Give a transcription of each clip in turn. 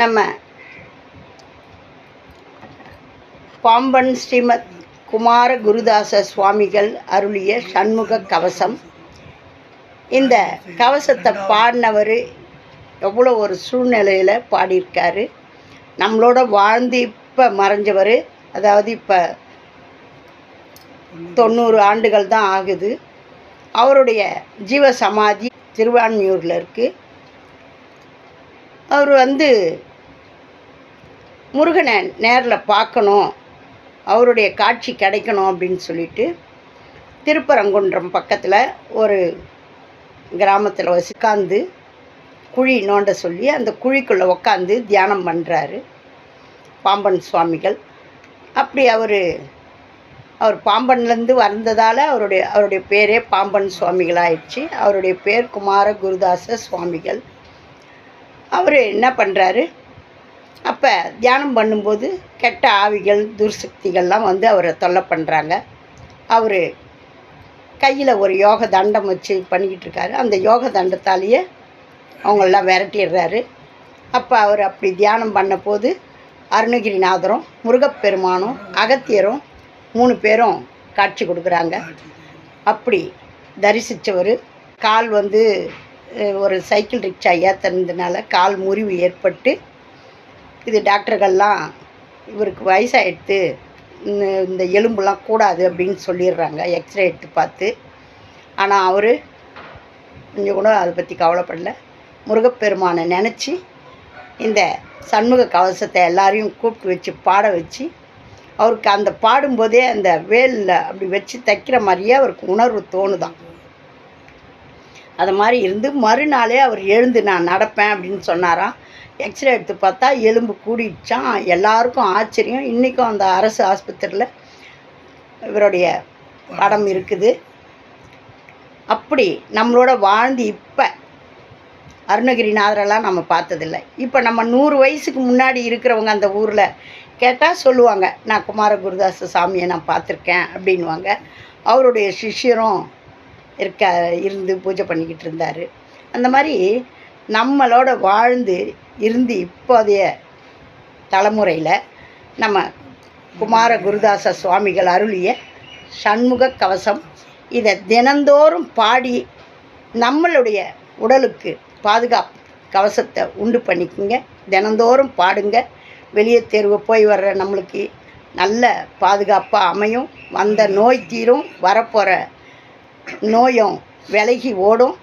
நம்ம பாம்பன் ஸ்ரீமத் குமார குருதாச சுவாமிகள் அருளிய சண்முக கவசம். இந்த கவசத்தை பாடினவர் எவ்வளோ ஒரு சூழ்நிலையில் பாடியிருக்காரு. நம்மளோட வாழ்ந்து இப்போ மறைஞ்சவர் அதாவது இப்போ தொண்ணூறு ஆண்டுகள் தான் ஆகுது. அவருடைய ஜீவ சமாதி திருவான்மியூரில் இருக்குது அவர் வந்து முருகனை நேரில் பார்க்கணும். அவருடைய காட்சி கிடைக்கணும் அப்படின்னு சொல்லிட்டு திருப்பரங்குன்றம் பக்கத்தில் ஒரு கிராமத்தில் உட்காந்து குழி நோண்ட சொல்லி அந்த குழிக்குள்ளே உட்காந்து தியானம் பண்ணுறாரு பாம்பன் சுவாமிகள். அப்படி அவர் அவர் பாம்பன்லேருந்து வந்ததால் அவருடைய அவருடைய பேரே பாம்பன் சுவாமிகளாயிடுச்சு. அவருடைய பேர் குமார குருதாச சுவாமிகள். அவர் என்ன பண்ணுறாரு அப்போ தியானம் பண்ணும்போது கெட்ட ஆவிகள் துர்சக்திகள்லாம் வந்து அவரை தொல்லை பண்ணுறாங்க அவர் கையில் ஒரு யோக தண்டம் வச்சு பண்ணிக்கிட்டு இருக்காரு. அந்த யோக தண்டத்தாலேயே அவங்களெலாம் விரட்டிடுறாரு. அப்போ அவர் அப்படி தியானம் பண்ண போது அருணகிரிநாதரும் முருகப்பெருமானும் அகத்தியரும் மூணு பேரும் காட்சி கொடுக்குறாங்க. அப்படி தரிசித்தவர் கால் வந்து ஒரு சைக்கிள் ரிக்ஷா ஏற்றுனதுனால கால் முறிவு ஏற்பட்டு இது டாக்டர்கள்லாம் இவருக்கு வயசாகிடுத்து இந்த- இந்த எலும்புலாம் கூடாது அப்படின்னு சொல்லிடுறாங்க. எக்ஸ்ரே எடுத்து பார்த்து. ஆனால் அவர் கொஞ்சம் கூட அதை பற்றி கவலைப்படல. முருகப்பெருமானை நினச்சி இந்த சண்முக கவசத்தை எல்லாரையும் கூப்பிட்டு வச்சு பாட வச்சு அவருக்கு அந்த பாடும்போதே அந்த வேலில் அப்படி வச்சு தைக்கிற மாதிரியே அவருக்கு உணர்வு தோணுதான். அது மாதிரி இருந்து மறுநாளே அவர் எழுந்து நான் நடப்பேன் அப்படின்னு சொன்னாராம் எக்ஸ்ரே எடுத்து பார்த்தா எலும்பு கூடிடுச்சான் எல்லாருக்கும் ஆச்சரியம். இன்றைக்கும் அந்த அரசு ஆஸ்பத்திரியில் இவருடைய படம் இருக்குது. அப்படி நம்மளோட வாழ்ந்து இப்போ அருணகிரிநாதரெல்லாம் நம்ம பார்த்ததில்ல. இப்போ நம்ம நூறு வயசுக்கு முன்னாடி இருக்கிறவங்க அந்த ஊரில் கேட்டால் சொல்லுவாங்க நான் குமார குருதாச சாமியை நான் பார்த்துருக்கேன் அப்படின்வாங்க அவருடைய சிஷ்யரும் இருக்க இருந்து பூஜை பண்ணிக்கிட்டு இருந்தார். அந்த மாதிரி நம்மளோட வாழ்ந்து இருந்து இப்போதைய தலைமுறையில் நம்ம குமார குருதாச சுவாமிகள் அருளிய சண்முக கவசம் இதை தினந்தோறும் பாடி நம்மளுடைய உடலுக்கு பாதுகாப்பு கவசத்தை உண்டு பண்ணிக்கோங்க. தினந்தோறும் பாடுங்க. வெளியே தேர்வு போய் வர்ற நம்மளுக்கு நல்ல பாதுகாப்பாக அமையும். வந்த நோய் தீரும் வரப்போகிற நோயும் விலகி ஓடும்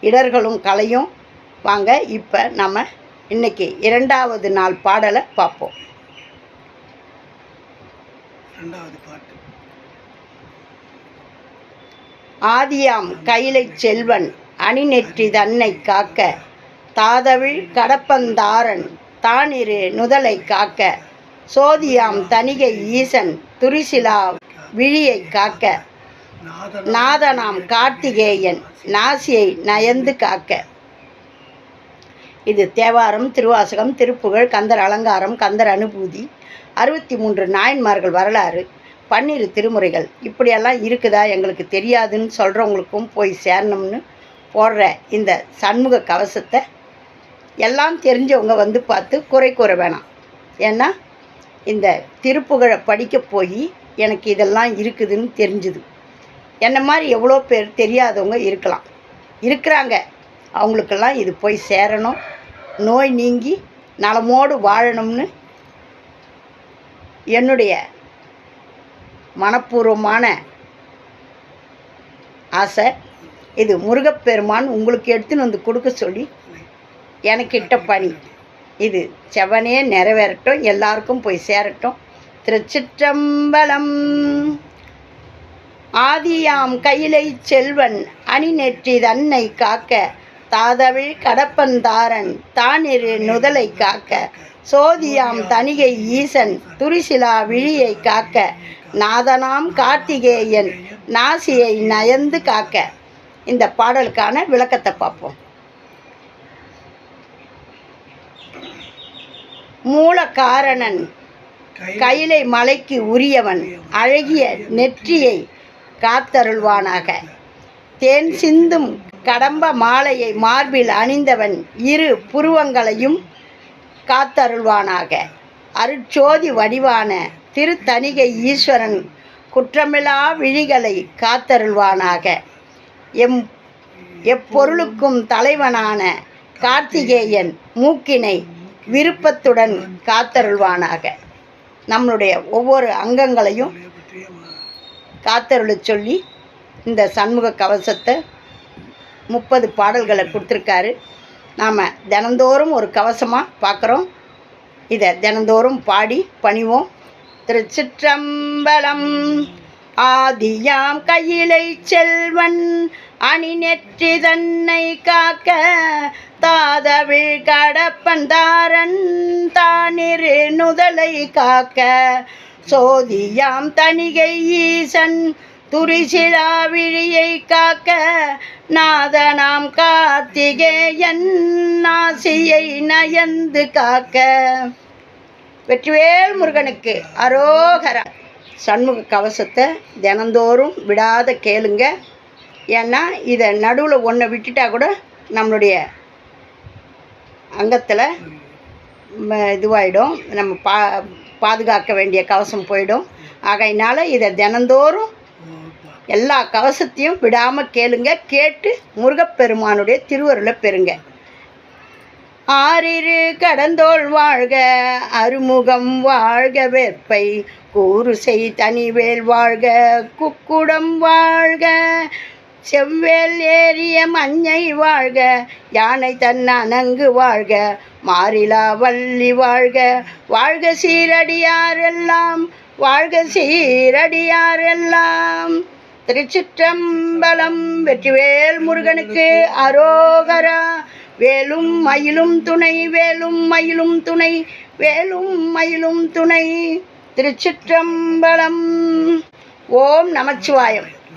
இடர்களும் கலையும் வாங்க இப்போ நம்ம இன்னைக்கு இரண்டாவது நாள் பாடலை பார்ப்போம். ஆதியாம் கைலை செல்வன் அணிநெற்றி தன்னை காக்க. தாதவிழ் கடப்பந்தாரன் தானிரு நுதலை காக்க. சோதியாம் தனிகை ஈசன் துரிசிலா விழியை காக்க. நாதனாம் கார்த்திகேயன் நாசியை நயந்து காக்க. இது தேவாரம் திருவாசகம் திருப்புகழ் கந்தர் அலங்காரம் கந்தர் அனுபூதி அறுபத்தி மூன்று நாயன்மார்கள் வரலாறு பன்னிரு திருமுறைகள். இப்படியெல்லாம் இருக்குதா எங்களுக்கு தெரியாதுன்னு சொல்கிறவங்களுக்கும் போய் சேரணும்னு போடுற இந்த சண்முக கவசத்தை எல்லாம் தெரிஞ்சவங்க வந்து பார்த்து குறை கூற வேணாம். ஏன்னா இந்த திருப்புகழை படிக்க போய் எனக்கு இதெல்லாம் இருக்குதுன்னு தெரிஞ்சுது. என்னை மாதிரி எவ்வளோ பேர் தெரியாதவங்க இருக்கலாம். இருக்கிறாங்க. அவங்களுக்கெல்லாம் இது போய் சேரணும். நோய் நீங்கி நலமோடு வாழணும்னு என்னுடைய மனப்பூர்வமான ஆசை. இது முருகப்பெருமான் உங்களுக்கு எடுத்துன்னு வந்து கொடுக்க சொல்லி எனக்கிட்ட பணி. இது செவனே நிறைவேறட்டும். எல்லாருக்கும் போய் சேரட்டும். திருச்சிற்றம்பலம். ஆதியாம் கையிலை செல்வன் அணிநெற்றி தன்னை காக்க தாதவிழ் கடப்பந்தாரன் தானிரு நுதலை காக்க சோதியாம் தனிகை ஈசன் துரிசிலா விழியை காக்க நாதனாம் கார்த்திகேயன் நாசியை நயந்து காக்க. இந்த பாடலுக்கான விளக்கத்தை பார்ப்போம். மூலக்காரணன் கயிலை மலைக்கு உரியவன் அழகிய நெற்றியை காத்தருள்வானாக. தேன் சிந்தும் கடம்ப மாலையை மார்பில் அணிந்தவன் இரு புருவங்களையும் காத்தருள்வானாக. அருட்சோதி வடிவான திருத்தணிகை ஈஸ்வரன் குற்றமில்லா விழிகளை காத்தருள்வானாக. எம் எப்பொருளுக்கும் தலைவனான கார்த்திகேயன் மூக்கினை விருப்பத்துடன் காத்தருள்வானாக. நம்மளுடைய ஒவ்வொரு அங்கங்களையும் காத்தருளை சொல்லி இந்த சண்முக கவசத்தை முப்பது பாடல்களை கொடுத்துருக்காரு. நாம் தினந்தோறும் ஒரு கவசமாக பார்க்குறோம். இதை தினந்தோறும் பாடி பணிவோம். திருச்சிற்றம்பலம் ஆதியாம் கையிலை செல்வன் அணி நெற்றி தன்னை காக்க தாதவிழ் கடப்பன் தாரன் தானிரு நுதலை காக்க சோதியாம் தணிகை ஈசன் துரிசிலா விழியை காக்க நாதனாம் கார்த்திகேயன் நாசியை நயந்து காக்க. வெற்றிவேல் முருகனுக்கு அரோகரா. சண்முக கவசத்தை தினந்தோறும் விடாத கேளுங்க. ஏன்னா இதை நடுவில் ஒன்றை விட்டுட்டா கூட நம்மளுடைய அங்கத்தில் இதுவாகிடும் நம்ம பா பாதுகாக்க வேண்டிய கவசம் போயிடும். ஆகையினால இதை தினந்தோறும் எல்லா கவசத்தையும் விடாமல் கேளுங்க. கேட்டு முருகப்பெருமானுடைய திருவருளை பெறுங்க. ஆறிரு கடந்தோள் வாழ்க அருமுகம் வாழ்க வேற்பை கூறுசை தனிவேல் வாழ்க குக்குடம் வாழ்க. செவ்வேல் ஏறிய மஞ்சை வாழ்க யானை தன் அணங்கு வாழ்க மாறிலா வள்ளி வாழ்க. வாழ்க சீரடியாரெல்லாம் வாழ்க சீரடியாரெல்லாம் திருச்சிற்றம்பலம் வெற்றிவேல் முருகனுக்கு அரோகரா. வேலும் மயிலும் துணை வேலும் மயிலும் துணை வேலும் மயிலும் துணை. திருச்சிற்றம்பலம். ஓம் நமச்சிவாயம்.